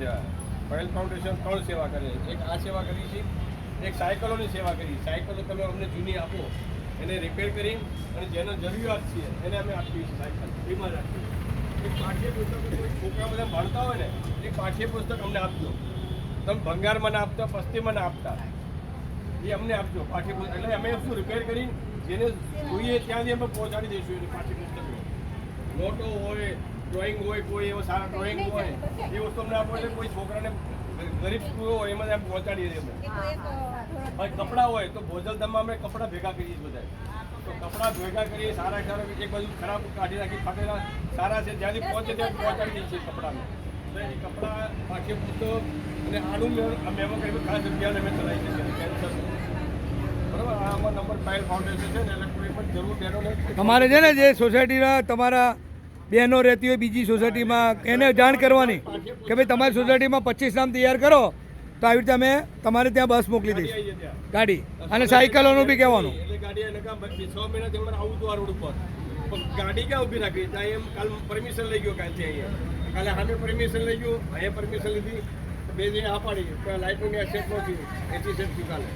છે પટેલ ફાઉન્ડેશન ત્રણ સેવા કરે એક આ સેવા કરી છે, એક સાયકલોની સેવા કરી. સાયકલો તમે અમને જૂની આપો. એને રિપેર કરી અને જેનો જરૂરિયાત છે, એને અમે આપીએ છીએ સાયકલ. ફ્રીમાં જ આપીએ. એક પાઠ્યપુસ્તક છોકરા બધા ભણતા હોય ને, એ પાઠ્યપુસ્તક અમને આપજો. તમે ભંગાર મને આપતા, પસ્તીમાં મને આપતા. એ અમને આપજો પાઠ્યપુસ્તક. એટલે અમે શું રિપેર કરી જેને જોઈએ ત્યાંથી અમે પહોંચાડી દઈશું એને પાઠ્યપુસ્તકો નોટો હોય ડ્રોઈંગ હોય કોઈ એવો સારા ડ્રોઈંગ હોય એ વસ્તુ અમને આપો એટલે કોઈ છોકરાને ગરીબ સ્કૂલો હોય એમાં એમ પહોંચાડીએ છીએ અમે કપડાં હોય તો ભોજલધામમાં અમે કપડાં ભેગા કરીએ છીએ બધા તો કપડાં ભેગા કરીએ સારા સારા એક બાજુ ખરાબ કાઢી રાખી ફાટેલા સારા છે જ્યાંથી પહોંચે ત્યાં પહોંચાડી દઈએ છીએ કપડાને. તો એ કપડાં પાઠ્યપુસ્તક અને આનું મેમો કરી ખાસ અભિયાન અમે ચલાવી છીએ કેન્સર બરાબર? આ અમારો નંબર ફાઇલ ફાઉન્ડેશન છે ને એટલે કોઈ પણ જરૂર બહેનોને તમારે છે ને જે સોસાયટીના તમારા બહેનો રહેતી હોય બીજી સોસાયટીમાં એને જાણ કરવાની કે ભાઈ તમારી સોસાયટીમાં પચીસ નામ તૈયાર કરો તો આવી રીતે અમે તમારે ત્યાં બસ મોકલી દઈશું. ગાડી અને સાયકલોનું બી કહેવાનું. ગાડી ક્યાં ઊભી રાખી? ત્યાં એમ કાલ પરમિશન લઈ ગયો કાલથી અહીંયા. કાલે સામે પરમિશન લઈ ગયો અહીંયા પરમિશન લીધી. બે જણે આ પાડી લાઇટનું સેટ નથી એસી સેટ કાલે.